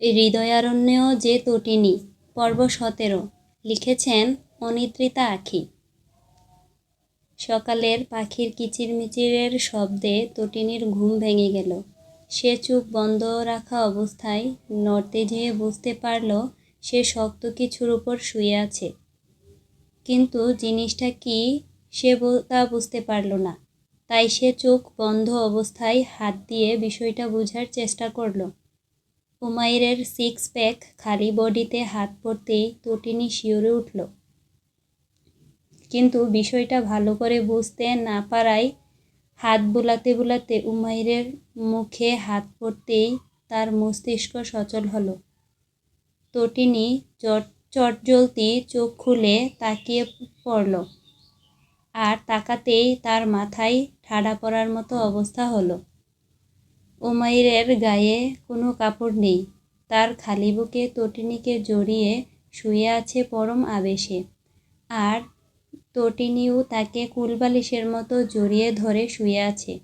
হৃদয়ারণ্যেও যে তটিনী, পর্ব সতেরো, লিখেছেন অনিদ্রিতা আখি। সকালের পাখির কিচিরমিচিরের শব্দে তটিনীর ঘুম ভেঙে গেল। সে চোখ বন্ধ রাখা অবস্থায় নড়তে যেয়ে বুঝতে পারল সে শক্ত কিছুর উপর শুয়ে আছে। কিন্তু জিনিসটা কি সে তা বুঝতে পারল না। তাই সে চোখ বন্ধ অবস্থায় হাত দিয়ে বিষয়টা বোঝার চেষ্টা করল। উমাইরের সিক্স প্যাক খালি বডিতে হাত পড়তেই তটিনী শিওরে উঠল। কিন্তু বিষয়টা ভালো করে বুঝতে না পারায় হাত বুলাতে বুলাতে উমাইরের মুখে হাত পড়তেই তার মস্তিষ্ক সচল হলো। চট চটজলতি চোখ খুলে তাকিয়ে পড়ল আর তাকাতেই তার মাথায় ঠাডা পড়ার মতো অবস্থা হলো। উমাইরের গায়ে কোনো কাপড় নেই। তার খালি বুকে তটিনীকে জড়িয়ে শুয়ে আছে পরম আবেশে। আর তটিনীও তাকে কুলবালিশের মতো জড়িয়ে ধরে শুয়ে আছে।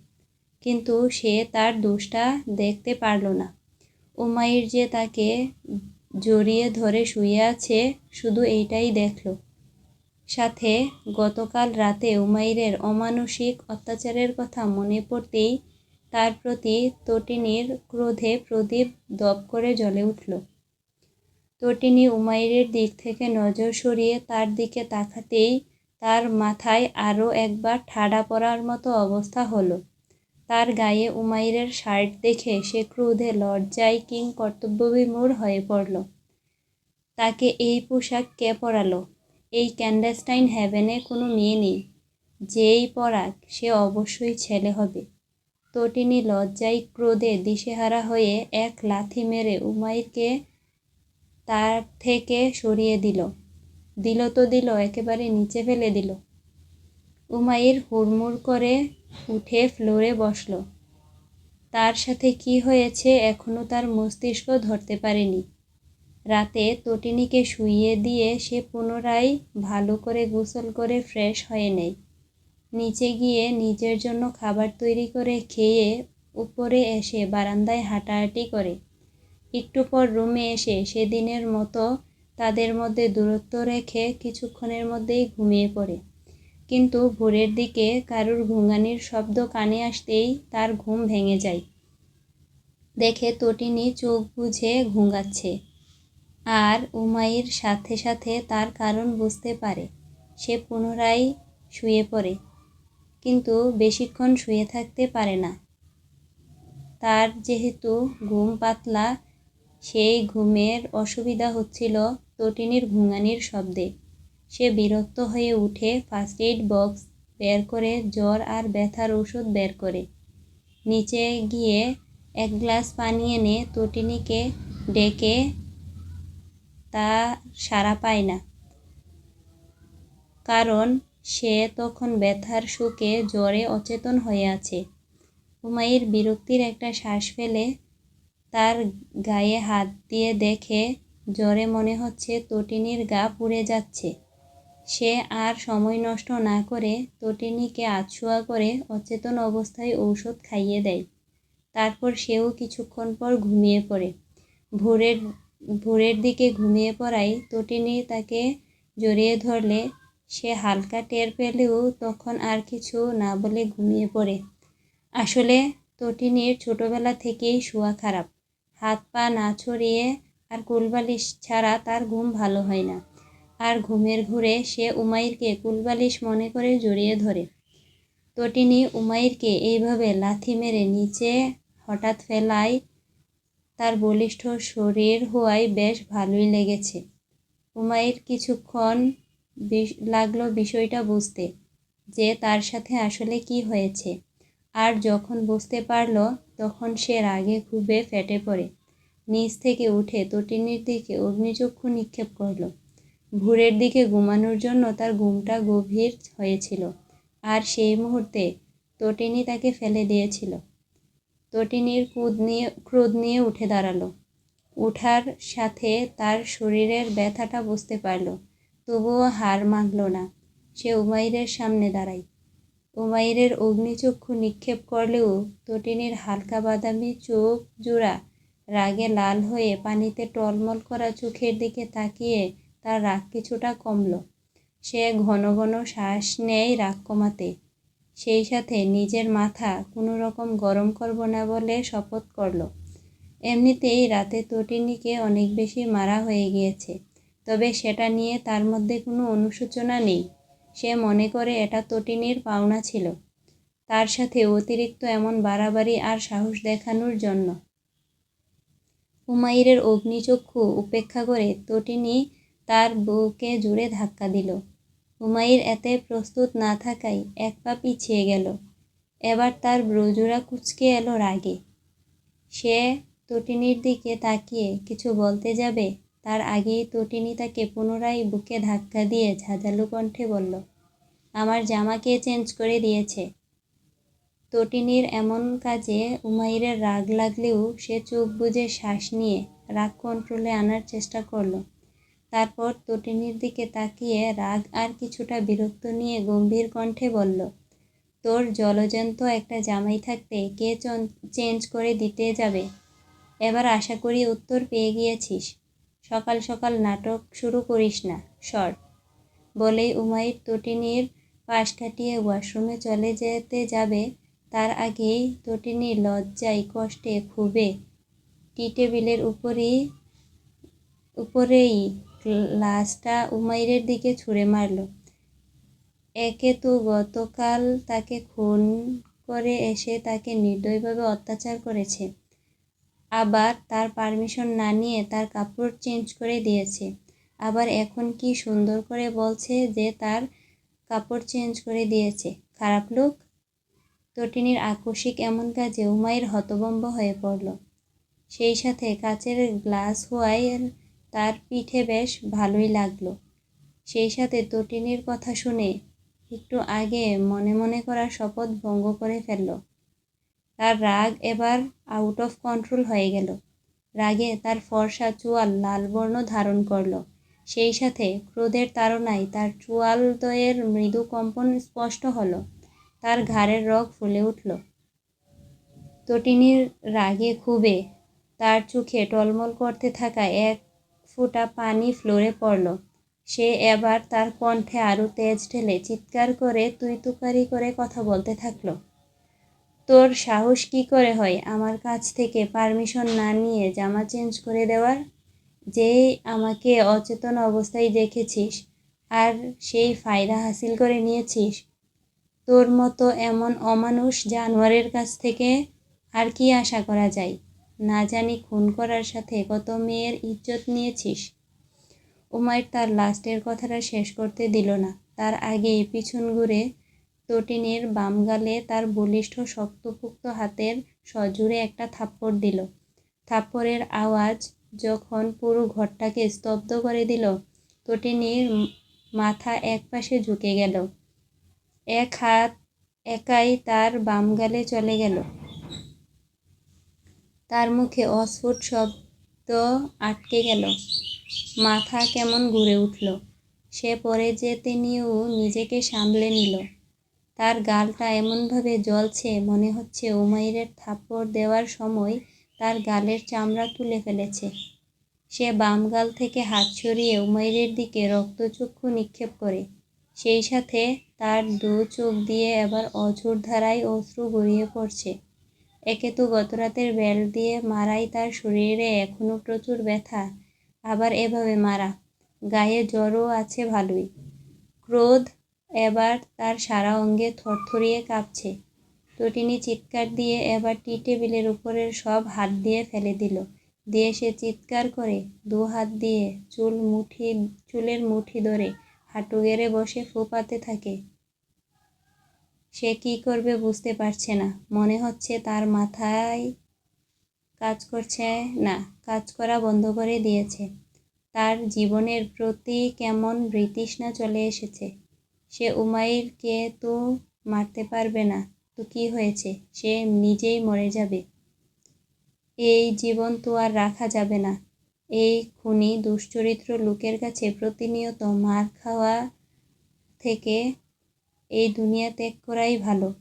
কিন্তু সে তার দোষটা দেখতে পারল না। উমাইর যে তাকে জড়িয়ে ধরে শুয়ে আছে, শুধু এইটাই দেখল। সাথে গতকাল রাতে উমাইরের অমানসিক অত্যাচারের কথা মনে পড়তেই তার প্রতি তটিনীর ক্রোধে প্রদীপ দপ করে জ্বলে উঠল। তটিনী উমাইরের দিক থেকে নজর সরিয়ে তার দিকে তাকাতেই তার মাথায় আরও একবার ঠাডা পড়ার মতো অবস্থা হলো। তার গায়ে উমাইরের শার্ট দেখে সে ক্রোধে লজ্জায় কিং কর্তব্যবিমূর হয়ে পড়ল। তাকে এই পোশাক কে পরালো? এই ক্যান্ডাস্টাইন হ্যাভেনে কোনো মেয়ে নেই। যেই পরাক সে অবশ্যই ছেলে হবে। তটিনী লজ্জায় ক্রোধে দিশেহারা হয়ে এক লাথি মেরে উমাইরকে তার থেকে সরিয়ে দিল। দিল তো দিল, একেবারে নিচে ফেলে দিল। উমাইর হুড়মুড় করে উঠে ফ্লোরে বসল। তার সাথে কি হয়েছে এখনও তার মস্তিষ্ক ধরতে পারেনি। রাতে তটিনীকে শুইয়ে দিয়ে সে পুনরায় ভালো করে গোসল করে ফ্রেশ হয়ে নেয়। নিচে গিয়ে নিজের জন্য খাবার তৈরি করে খেয়ে উপরে এসে বারান্দায় হাঁটাহাঁটি করে। একটু পর রুমে এসে সেদিনের মতো তাদের মধ্যে দূরত্ব রেখে কিছুক্ষণের মধ্যেই ঘুমিয়ে পড়ে। কিন্তু ভোরের দিকে কারুর ঘুঙানির শব্দ কানে আসতেই তার ঘুম ভেঙে যায়। দেখে তটিনী চোখ বুঝে ঘুঙাচ্ছে আর উমাইর সাথে সাথে তার কারণ বুঝতে পারে। সে পুনরায় শুয়ে পড়ে। কিন্তু বেশিক্ষণ শুয়ে থাকতে পারে না। তার যেহেতু ঘুম পাতলা, সেই ঘুমের অসুবিধা হচ্ছিল তটিনীর ঘুঙানির শব্দে। সে বিরক্ত হয়ে উঠে ফার্স্ট এইড বক্স বের করে জ্বর আর ব্যথার ওষুধ বের করে। নিচে গিয়ে এক গ্লাস পানি এনে তটিনীকে ডেকে তা সারা পায় না। কারণ সে তখন ব্যথার সুখে জ্বরে অচেতন হয়ে আছে। হুমায়ুর বিরক্তির একটা শ্বাস ফেলে তার গায়ে হাত দিয়ে দেখে জ্বরে মনে হচ্ছে তটিনীর গা পুড়ে যাচ্ছে। সে আর সময় নষ্ট না করে তটিনীকে আছোয়া করে অচেতন অবস্থায় ঔষধ খাইয়ে দেয়। তারপর সেও কিছুক্ষণ পর ঘুমিয়ে পড়ে। ভোরের ভোরের দিকে ঘুমিয়ে পড়ায় তটিনী তাকে জড়িয়ে ধরলে সে হালকা টের পেলেও তখন আর কিছু না বলে ঘুমিয়ে পড়ে। আসলে তটিনীর ছোটবেলা থেকেই শোয়া খারাপ। হাত পা না ছড়িয়ে আর কুলবালিশ ছাড়া তার ঘুম ভালো হয় না। আর ঘুমের ঘুরে সে উমাইরকে কুলবালিশ মনে করে জড়িয়ে ধরে। তটিনী উমাইরকে এইভাবে লাথি মেরে নিচে হঠাৎ ফেলায় তার বলিষ্ঠ শরীর হওয়ায় বেশ ভালোই লেগেছে। উমাইর কিছুক্ষণ লাগল বিষয়টা বুঝতে, যে তার সাথে আসলে কি হয়েছে। আর যখন বুঝতে পারল, তখন সে রাগে খুবে ফেটে পড়ে। নিচ থেকে উঠে তটিনীর দিকে অগ্নিচক্ষু নিক্ষেপ করল। ভোরের দিকে ঘুমানোর জন্য তার ঘুমটা গভীর হয়েছিল। আর সেই মুহূর্তে তটিনী তাকে ফেলে দিয়েছিল। তটিনীর ক্রোধ নিয়ে ক্রোধ নিয়ে উঠে দাঁড়াল। উঠার সাথে তার শরীরের ব্যথাটা বুঝতে পারল। তবুও হার মানল না। সে উমাইরের সামনে দাঁড়ায়। উমাইরের অগ্নিচক্ষু নিক্ষেপ করলেও তটিনীর হালকা বাদামি চোখ জোড়া রাগে লাল হয়ে পানিতে টলমল করা চোখের দিকে তাকিয়ে তার রাগ কিছুটা কমল। সে ঘন ঘন শ্বাস নেয় রাগ কমাতে। সেই সাথে নিজের মাথা কোনো রকম গরম করব না বলে শপথ করল। এমনিতেই রাতে তটিনীকে অনেক বেশি মারা হয়ে গিয়েছে। তবে সেটা নিয়ে তার মধ্যে কোনো অনুশোচনা নেই। সে মনে করে এটা তটিনীর পাওনা ছিল। তার সাথে অতিরিক্ত এমন বাড়াবাড়ি আর সাহস দেখানোর জন্য। উমাইরের অগ্নিচক্ষু উপেক্ষা করে তটিনী তার বউকে জুড়ে ধাক্কা দিল। উমাইর এতে প্রস্তুত না থাকায় এক পা পিছিয়ে গেল। এবার তার ব্রজুরা কুচকে এলো রাগে। সে তটিনীর দিকে তাকিয়ে কিছু বলতে যাবে? তার আগেই তটিনী তাকে পুনরায় বুকে ধাক্কা দিয়ে ঝাঁঝালু কণ্ঠে বলল, আমার জামাকে চেঞ্জ করে দিয়েছে তটিনীর এমন কাজে উমাইরের রাগ লাগলেও সে চোখ বুজে শ্বাস নিয়ে রাগ কন্ট্রোলে আনার চেষ্টা করল। তারপর তটিনীর দিকে তাকিয়ে রাগ আর কিছুটা বিরক্ত নিয়ে গম্ভীর কণ্ঠে বলল, তোর জলজন্ত একটা জামাই থাকতে কে চেঞ্জ করে দিতে যাবে? এবার আশা করি উত্তর পেয়ে গিয়েছিস। সকাল সকাল নাটক শুরু করিস না, সর। বলেই উমাইর তটিনীর পাশ কাটিয়ে ওয়াশরুমে চলে যেতে যাবে, তার আগেই তটিনী লজ্জায় কষ্টে খুবে টি টেবিলের উপরেই উপরেই গ্লাসটা উমাইরের দিকে ছুঁড়ে মারল। একে তো গতকাল তাকে খুন করে এসে তাকে নির্দয়ভাবে অত্যাচার করেছে। আবার তার পারমিশন না নিয়ে তার কাপড় চেঞ্জ করে দিয়েছে। আবার এখন কি সুন্দর করে বলছে যে তার কাপড় চেঞ্জ করে দিয়েছে। খারাপ লোক? তটিনীর আকস্মিক এমন কাজে উমাইর হতবম্ব হয়ে পড়ল। সেই সাথে কাচের গ্লাস হওয়ায় তার পিঠে বেশ ভালোই লাগল। সেই সাথে তটিনীর কথা শুনে একটু আগে মনে মনে করা শপথ ভঙ্গ করে ফেলল। তার রাগ এবার আউট অফ কন্ট্রোল হয়ে গেল। রাগে তার ফর্সা চুয়াল লাল বর্ণ ধারণ করল। সেই সাথে ক্রোধের তাড়নায় তার চুয়াল দয়ের মৃদু কম্পন স্পষ্ট হলো। তার ঘাড়ের রগ ফুলে উঠল। তটিনীর রাগে খুবে তার চোখে টলমল করতে থাকা এক ফোঁটা পানি ফ্লোরে পড়ল। সে এবার তার কণ্ঠে আরও তেজ ঢেলে চিৎকার করে তুই করে কথা বলতে থাকল। তোর সাহস কি করে হয় আমার কাছ থেকে পারমিশন না নিয়ে জামা চেঞ্জ করে দেওয়ার? যেই আমাকে অচেতন অবস্থায় দেখেছিস আর সেই ফায়দা হাসিল করে নিয়েছিস, তোর মতো এমন অমানুষ জানোয়ারের কাছ থেকে আর কি আশা করা যায়? না জানি খুন করার সাথে কত মেয়ের ইজ্জত নিয়েছিস? উমায়ের তার লাস্টের কথাটা শেষ করতে দিল না। তার আগে পিছন ঘুরে তটিনীর বাম গালে তার বলিষ্ঠ শক্তপুক্ত হাতের সজুরে একটা থাপ্পড় দিল। থাপ্পড়ের আওয়াজ যখন পুরো ঘরটাকে স্তব্ধ করে দিল তটিনীর মাথা এক পাশে ঝুঁকে গেল। এক হাত একাই তার বাম গালে চলে গেল। তার মুখে অস্ফুট শব্দ আটকে গেল। মাথা কেমন ঘুরে উঠল। সে পরে যে নিয়েও নিজেকে সামলে নিল। তার গালটা এমনভাবে জ্বলছে মনে হচ্ছে উমাইরের থাপ্পড় দেওয়ার সময় তার গালের চামড়া তুলে ফেলেছে। সে বাম গাল থেকে হাত সরিয়ে উমাইরের দিকে রক্তচক্ষু নিক্ষেপ করে। সেই সাথে তার দু চোখ দিয়ে এবার অঝোর ধারায় অশ্রু গড়িয়ে পড়ছে। একে তো গতরাতের বেল দিয়ে মারাই তার শরীরে এখনও প্রচুর ব্যথা, আবার এভাবে মারা। গায়ে জ্বরও আছে ভালোই। ক্রোধ এবার তার সারা অঙ্গে থরথরিয়ে কাঁপছে। তটিনী চিৎকার দিয়ে এবার টি টেবিলের উপরের সব হাত দিয়ে ফেলে দিল। দিয়ে সে চিৎকার করে দু হাত দিয়ে চুল মুঠি, চুলের মুঠি ধরে হাঁটু গেড়ে বসে ফুপাতে থাকে। সে কি করবে বুঝতে পারছে না। মনে হচ্ছে তার মাথায় কাজ করছে না, কাজ করা বন্ধ করে দিয়েছে। তার জীবনের প্রতি কেমন বৃতৃষ্ণা চলে এসেছে। সে উমাইরকে তো মারতে পারবে না। তো কি হয়েছে? সে নিজেই মরে যাবে। এই জীবন তো আর রাখা যাবে না। এই খুনি দুশ্চরিত্র লোকের কাছে প্রতিনিয়ত মার খাওয়া থেকে এই দুনিয়া ত্যাগ করাই ভালো।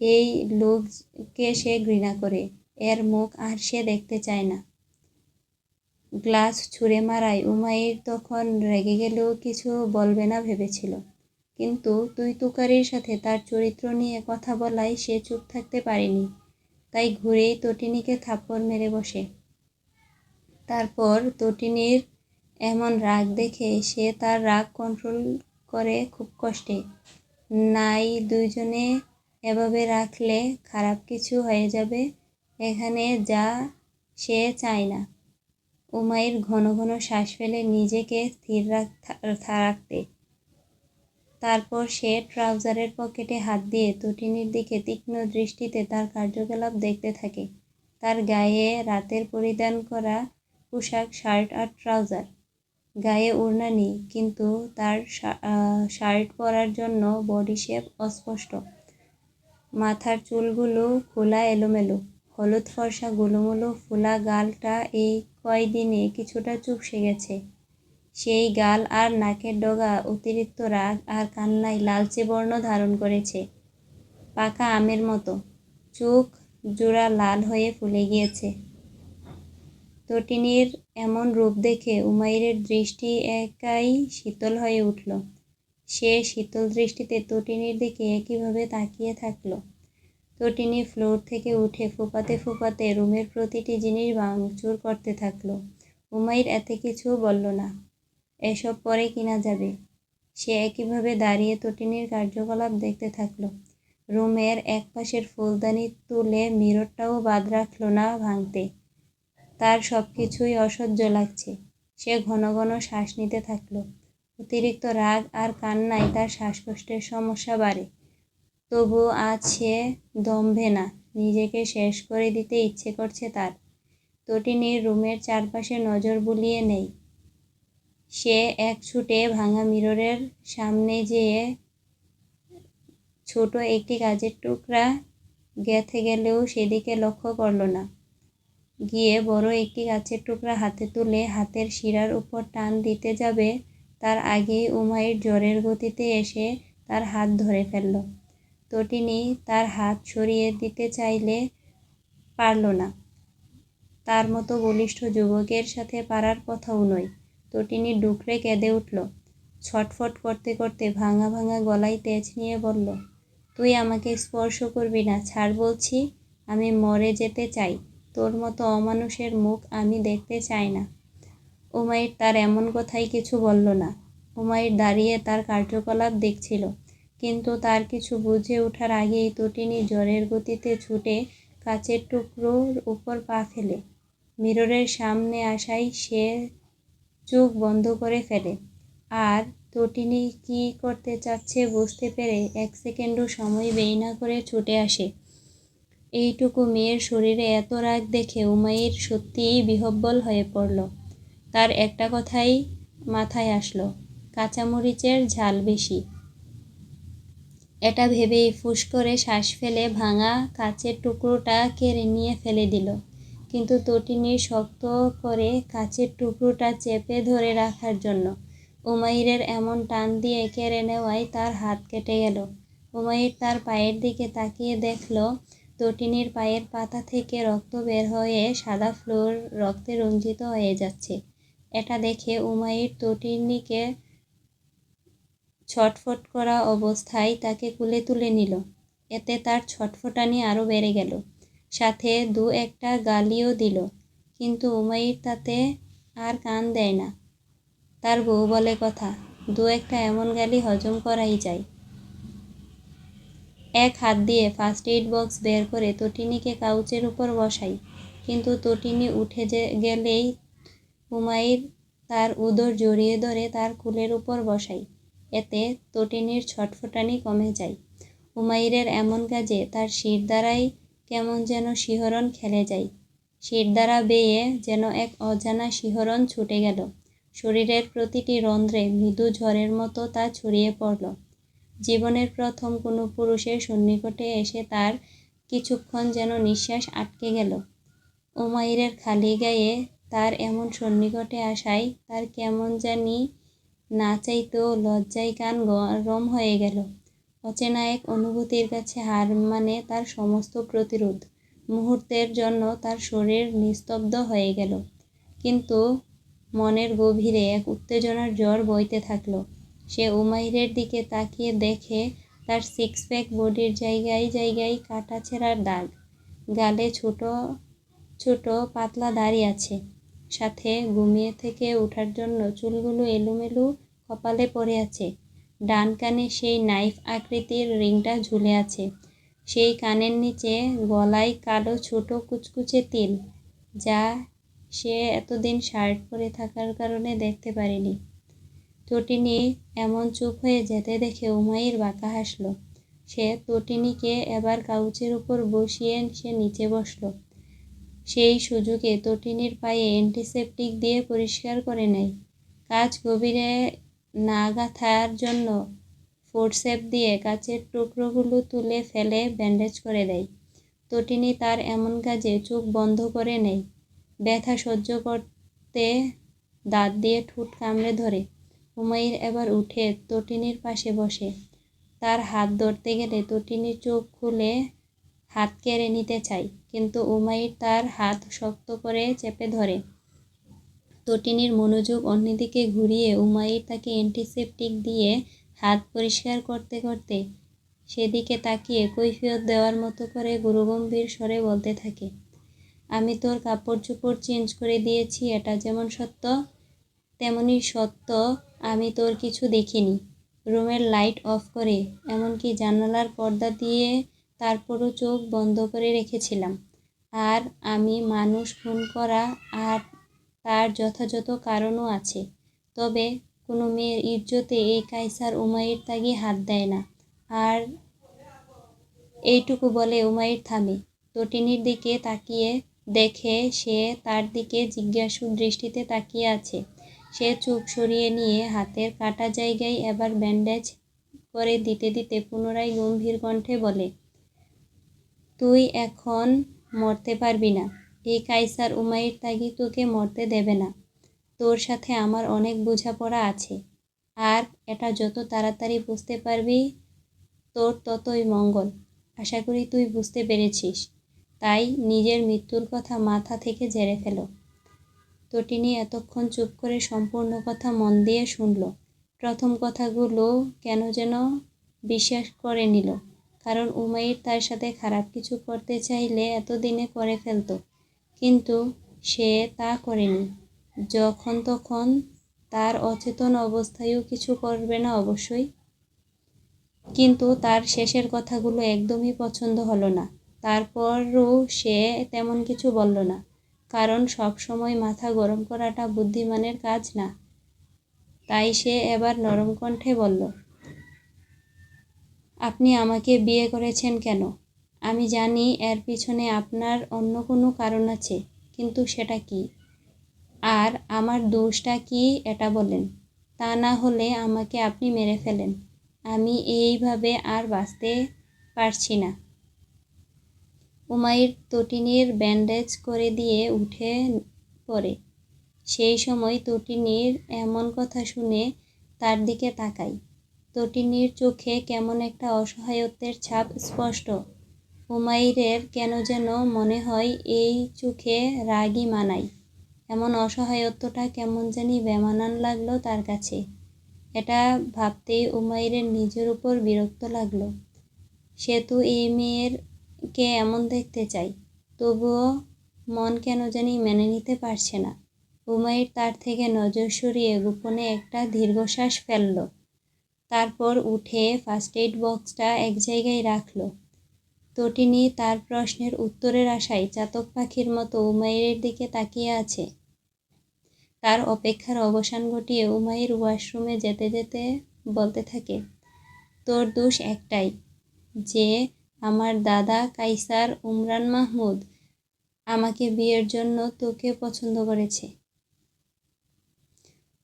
এই লোককে সে ঘৃণা করে। এর মুখ আর সে দেখতে চায় না। গ্লাস ছুঁড়ে মারায় উমাইর তখন রেগে গেলেও কিছু বলবে না ভেবেছিল। কিন্তু তুই তুকারির সাথে তার চরিত্র নিয়ে কথা বলায় সে চুপ থাকতে পারেনি। তাই ঘুরেই তটিনীকে থাপ্পড় মেরে বসে। তারপর তটিনীর এমন রাগ দেখে সে তার রাগ কন্ট্রোল করে খুব কষ্টে। নাই দুইজনে এভাবে রাখলে খারাপ কিছু হয়ে যাবে, এখানে যা সে চায় না। উমাইর ঘন ঘন শ্বাস ফেলে নিজেকে স্থির রাখতে তারপর সে ট্রাউজারের পকেটে হাত দিয়ে তটিনীর দিকে তীক্ষ্ণ দৃষ্টিতে তার কার্যকলাপ দেখতে থাকে। তার গায়ে রাতের পরিধান করা পোশাক, শার্ট আর ট্রাউজার। গায়ে ওড়না নেই, কিন্তু তার শার্ট পরার জন্য বডি শেপ অস্পষ্ট। মাথার চুলগুলো খোলা এলোমেলো, হলুদ ফর্সা গোলুমোলো ফুলা গালটা এই কয়দিনে কিছুটা চুপসে গেছে। সেই গাল আর নাকের ডগা অতিরিক্ত রাগ আর কান্নায় লালচে বর্ণ ধারণ করেছে। পাকা আমের মতো। চোখ জোড়া লাল হয়ে ফুলে গিয়েছে। তটিনীর এমন রূপ দেখে উমাইরের দৃষ্টি একাই শীতল হয়ে উঠল। সে শীতল দৃষ্টিতে তটিনীর দিকে একইভাবে তাকিয়ে থাকল। তটিনী ফ্লোর থেকে উঠে ফুপাতে ফুপাতে রুমের প্রতিটি জিনিস ভাঙচুর করতে থাকল। উমাইর এতে কিছু বলল না। এসব পরে কিনা যাবে? সে একইভাবে দাঁড়িয়ে তটিনীর কার্যকলাপ দেখতে থাকল। রুমের এক পাশের ফুলদানি তুলে মিররটাও বাদ রাখল না ভাঙতে। তার সব কিছুই অসহ্য লাগছে। সে ঘন ঘন শ্বাস নিতে থাকল। অতিরিক্ত রাগ আর কান্নায় তার শ্বাসকষ্টের সমস্যা বাড়ে। তবু আজ সে দম্ভে না, নিজেকে শেষ করে দিতে ইচ্ছে করছে তার। তটিনীর রুমের চারপাশে নজর বুলিয়ে নেই। সে এক ছুটে ভাঙা মিররের সামনে যেয়ে ছোট একটি কাজের টুকরা গেথে গেলেও সেদিকে লক্ষ্য করল না। গিয়ে বড় একটি গাছের টুকরা হাতে তুলে হাতের শিরার উপর টান দিতে যাবে, তার আগেই উমাইর জ্বরের গতিতে এসে তার হাত ধরে ফেলল। তটিনি তার হাত সরিয়ে দিতে চাইলে পারল না। তার মতো বলিষ্ঠ যুবকের সাথে পারার কথাও নয়। তটিনী ডুকরে কেঁদে উঠল। ছটফট করতে করতে ভাঙা ভাঙা গলায় তেজ নিয়ে বলল, তুই আমাকে স্পর্শ করবি না, ছাড় বলছি, আমি মরে যেতে চাই। তোর মতো অমানুষের মুখ আমি দেখতে চাই না উমাইর তার এমন কথাই কিছু বলল না। উমাইর দাঁড়িয়ে তার কার্যকলাপ দেখছিল, কিন্তু তার কিছু বুঝে ওঠার আগেই তটিনী জ্বরের গতিতে ছুটে কাচের টুকরোর উপর পা ফেলে। মিররের সামনে আসাই সে চোখ বন্ধ করে ফেলে। আর তটিনী কি করতে চাচ্ছে বুঝতে পেরে এক সেকেন্ডও সময় ব্যয় না করে ছুটে আসে। এইটুকু মেয়ের শরীরে এত রাগ দেখে উমাইর সত্যিই বিহব্বল হয়ে পড়ল। তার একটা কথাই মাথায় আসলো, কাঁচামরিচের ঝাল বেশি। এটা ভেবেই ফুস করে শ্বাস ফেলে ভাঙা কাচের টুকরোটা কেড়ে নিয়ে ফেলে দিল। কিন্তু তটিনী শক্ত করে কাছের টুকরোটা চেপে ধরে রাখার জন্য। উমাইরের এমন টান দিয়ে কেড়ে নেওয়ায় তার হাত কেটে গেল। উমাইর তার পায়ের দিকে তাকিয়ে দেখল, তটিনীর পায়ের পাতা থেকে রক্ত বের হয়ে সাদা ফ্লোর রক্তে রঞ্জিত হয়ে যাচ্ছে। এটা দেখে উমাইর তটিনীকে ছটফট করা অবস্থায় তাকে কুলে তুলে নিল। এতে তার ছটফটানি আরও বেড়ে গেল। সাথে দু একটা গালিও দিল, কিন্তু উমাইর তাতে আর কান দেয় না। তার বউ বলে কথা, দু একটা এমন গালি হজম করাই যায়। এক হাত দিয়ে ফার্স্ট এইড বক্স বের করে তটিনীকে কাউচের উপর বসাই, কিন্তু তটিনী উঠে যে গেলেই উমাইর তার উদর জড়িয়ে ধরে তার কুলের উপর বসাই, এতে তটিনীর ছটফটানি কমে যায়। উমাইরের এমন কাজে তার শির দ্বারাই কেমন যেন শিহরণ খেলে যায়। শির দ্বারা বেয়ে যেন এক অজানা শিহরণ ছুটে গেল। শরীরের প্রতিটি রন্ধ্রে মৃদু ঝড়ের মতো তা ছড়িয়ে পড়ল। জীবনের প্রথম কোনো পুরুষের সন্নিকটে এসে তার কিছুক্ষণ যেন নিঃশ্বাস আটকে গেল। উমাইরের খালি গায়ে তার এমন সন্নিকটে আসায় তার কেমন জানি না চাইতেও লজ্জায় কান গরম হয়ে গেল। অচেনা এক অনুভূতির কাছে হার মানে তার সমস্ত প্রতিরোধ। মুহূর্তের জন্য তার শরীর নিস্তব্ধ হয়ে গেল। কিন্তু মনের গভীরে এক উত্তেজনার জ্বর বইতে থাকল। সে উমাইরের দিকে তাকিয়ে দেখে তার সিক্স প্যাক বডির জায়গায় জায়গায় কাটা ছেঁড়ার দাগ। গালে ছোট ছোট পাতলা দাড়ি আছে। সাথে ঘুমিয়ে থেকে ওঠার জন্য চুলগুলো এলোমেলো কপালে পড়ে আছে। ডান কানে সেই নাইফ আকৃতির রিংটা ঝুলে আছে। সেই কানের নিচে গলায় কালো ছোট কুচকুচে তিল, যা সে এতদিন শার্ট পরে থাকার কারণে দেখতে পারেনি। তটিনী এমন চুপ হয়ে যেতে দেখে উমাইর বাঁকা হাসল। সে তটিনীকে এবার কাউচের উপর বসিয়ে সে নিচে বসল। সেই সুযোগে তটিনীর পায়ে অ্যান্টিসেপটিক দিয়ে পরিষ্কার করে নেয়। কাজ গভীরে না গাঁথার জন্য ফোর্সেপ দিয়ে কাচের টুকরোগুলো তুলে ফেলে ব্যান্ডেজ করে দেয়। তটিনী তার এমন কাজে চোখ বন্ধ করে নেয়। ব্যথা সহ্য করতে দাঁত দিয়ে ঠোঁট কামড়ে ধরে। হুমায়ুর এবার উঠে তটিনীর পাশে বসে। তার হাত ধরতে গেলে তটিনীর চোখ খুলে হাত কেড়ে নিতে চায়, কিন্তু উমাইর তার হাত শক্ত করে চেপে ধরে। তটিনীর মনোযোগ অন্যদিকে ঘুরিয়ে উমাইর তাকে অ্যান্টিসেপটিক দিয়ে হাত পরিষ্কার করতে করতে সেদিকে তাকিয়ে কৈফিয়ত দেওয়ার মতো করে গুরুগম্ভীর স্বরে বলতে থাকে, আমি তোর কাপড় চোপড় চেঞ্জ করে দিয়েছি, এটা যেমন সত্য, তেমনি সত্য আমি তোর কিছু দেখিনি। রুমের লাইট অফ করে এমনকি জানালার পর্দা দিয়ে তারপরও চোখ বন্ধ করে রেখেছিলাম। আর আমি মানুষ খুন করা আর তার যথাযথ কারণও আছে। তবে কোনো মেয়ের ইজ্জতে এই কাইসার উমাইর তাগি হাত দেয় না। আর এইটুকু বলে উমাইর থামে। তটিনীর দিকে তাকিয়ে দেখে সে তার দিকে জিজ্ঞাসু দৃষ্টিতে তাকিয়ে আছে। সে চোখ সরিয়ে নিয়ে হাতের কাটা জায়গায় এবার ব্যান্ডেজ করে দিতে দিতে পুনরায় গম্ভীর কণ্ঠে বলে, তুই এখন মরতে পারবি না। এই কাইসার উমাইর তাগি তোকে মরতে দেবে না। তোর সাথে আমার অনেক বোঝাপড়া আছে। আর এটা যত তাড়াতাড়ি বুঝতে পারবি, তোর ততই মঙ্গল। আশা করি তুই বুঝতে পেরেছিস। তাই নিজের মৃত্যুর কথা মাথা থেকে জেরে ফেল। তটিনী এতক্ষণ চুপ করে সম্পূর্ণ কথা মন দিয়ে শুনল। প্রথম কথাগুলো কেন যেন বিশ্বাস করে নিল। কারণ উমাইর তার সাথে খারাপ কিছু করতে চাইলে এতদিনে করে ফেলতো। কিন্তু সে তা করেনি। যখন তখন তার অচেতন অবস্থায়ও কিছু করবে না অবশ্যই। কিন্তু তার শেষের কথাগুলো একদমই পছন্দ হলো না। তারপরও সে তেমন কিছু বলল না, কারণ সব সময় মাথা গরম করাটা বুদ্ধিমানের কাজ না। তাই সে এবার নরম কণ্ঠে বলল, আপনি আমাকে বিয়ে করেছেন কেন? আমি জানি এর পিছনে আপনার অন্য কোনো কারণ আছে, কিন্তু সেটা কি? আর আমার দোষটা কি এটা বলেন। তা না হলে আমাকে আপনি মেরে ফেলেন। আমি এইভাবে আর বাঁচতে পারছি না। উমাইর তটিনীর ব্যান্ডেজ করে দিয়ে উঠে পড়ে। সেই সময় তটিনীর এমন কথা শুনে তার দিকে তাকাই। তটিনীর চোখে কেমন একটা অসহায়ত্বের ছাপ স্পষ্ট। উমাইরের কেন যেন মনে হয় এই চোখে রাগই মানাই এমন অসহায়ত্বটা কেমন জানি বেমানান লাগল তার কাছে। এটা ভাবতেই উমাইরের নিজের উপর বিরক্ত লাগল। সে তো এই মেয়েরকে এমন দেখতে চাই তবুও মন কেন জানি মেনে নিতে পারছে না। উমাইর তার থেকে নজর সরিয়ে গোপনে একটা দীর্ঘশ্বাস ফেলল। তারপর উঠে ফার্স্ট এইড বক্সটা এক জায়গায় রাখল। তটিনী তার প্রশ্নের উত্তরের আশায় চাতক পাখির মতো উমাইরের দিকে তাকিয়ে আছে। তার অপেক্ষার অবসান ঘটিয়ে উমাইর ওয়াশরুমে যেতে যেতে বলতে থাকে, তোর দোষ একটাই, যে আমার দাদা কাইসার উমরান মাহমুদ আমাকে বিয়ের জন্য তোকে পছন্দ করেছে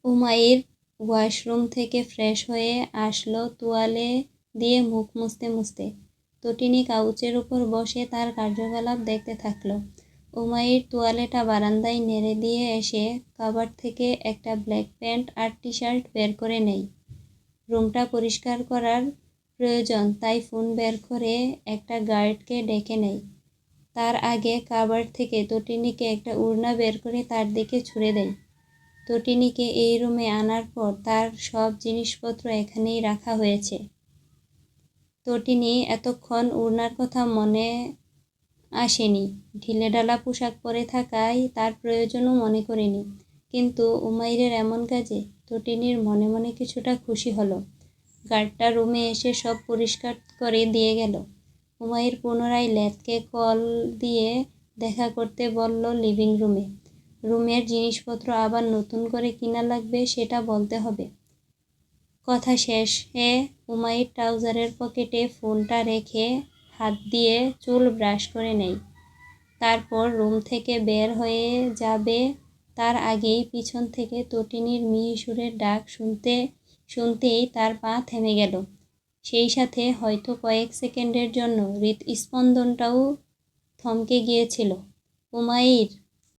উমাইর ওয়াশরুম থেকে ফ্রেশ হয়ে আসলো তোয়ালে দিয়ে মুখ মুছতে মুছতে। তটিনী কাউচের উপর বসে তার কার্যকলাপ দেখতে থাকল। উমাইর তোয়ালেটা বারান্দায় নেড়ে দিয়ে এসে কাবার থেকে একটা ব্ল্যাক প্যান্ট আর টি শার্ট বের করে নেই। রুমটা পরিষ্কার করার প্রয়োজন, তাই ফোন বের করে একটা গার্ডকে ডেকে নেই। তার আগে কাবার থেকে তটিনীকে একটা উড়না বের করে তার দিকে ছুড়ে দেয় তটিনীকে এই রুমে আনার পর তার সব জিনিসপত্র এখানেই রাখা হয়েছে। তটিনী এতক্ষণ উড়নার কথা মনে আসেনি। ঢিলেঢালা পোশাক পরে থাকায় তার প্রয়োজনও মনে করেনি। কিন্তু উমাইরের এমন কাজে তটিনীর মনে মনে কিছুটা খুশি হলো। গার্ডটা রুমে এসে সব পরিষ্কার করে দিয়ে গেল। উমাইর পুনরায় ল্যাথকে কল দিয়ে দেখা করতে বলল লিভিং রুমে। রুমের জিনিসপত্র আবার নতুন করে কিনা লাগবে সেটা বলতে হবে। কথা শেষে। উমাইর ট্রাউজারের পকেটে ফোনটা রেখে হাত দিয়ে চুল ব্রাশ করে নেয় তারপর রুম থেকে বের হয়ে যাবে। তার আগেই পিছন থেকে তটিনীর মিহি সুরের ডাক শুনতে, শুনতেই তার পা থেমে গেল। সেই সাথে হয়তো কয়েক সেকেন্ডের জন্য হৃৎস্পন্দনটাও থমকে গিয়েছিল। উমাইর